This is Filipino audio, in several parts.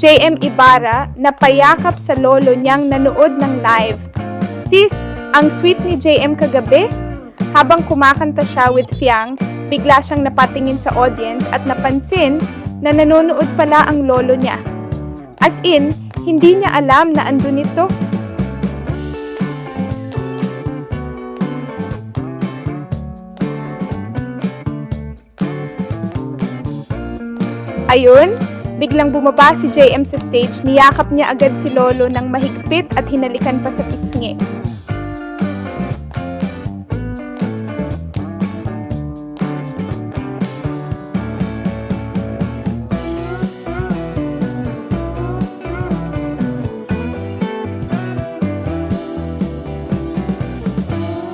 JM Ibarra na payakap sa lolo niyang nanood ng live. Sis, ang sweet ni JM kagabi? Habang kumakanta siya with Fiang, bigla siyang napatingin sa audience at napansin na nanonood pala ang lolo niya. As in, hindi niya alam na andun ito. Ayun, biglang bumaba si JM sa stage, niyakap niya agad si Lolo ng mahigpit at hinalikan pa sa pisngi.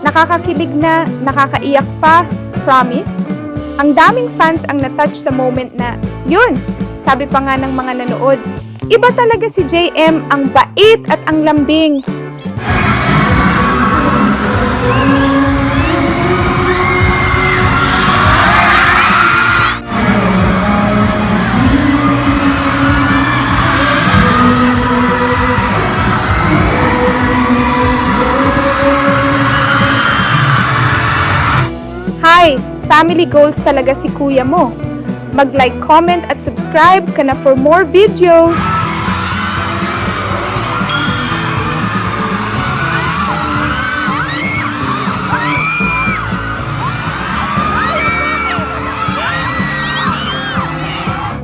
Nakakakilig na, nakakaiyak pa, promise? Ang daming fans ang natouch sa moment na, yun, sabi pa nga ng mga nanood, iba talaga si JM, ang bait at ang lambing. Hi! Family goals talaga si kuya mo. Mag-like, comment at subscribe ka na for more videos!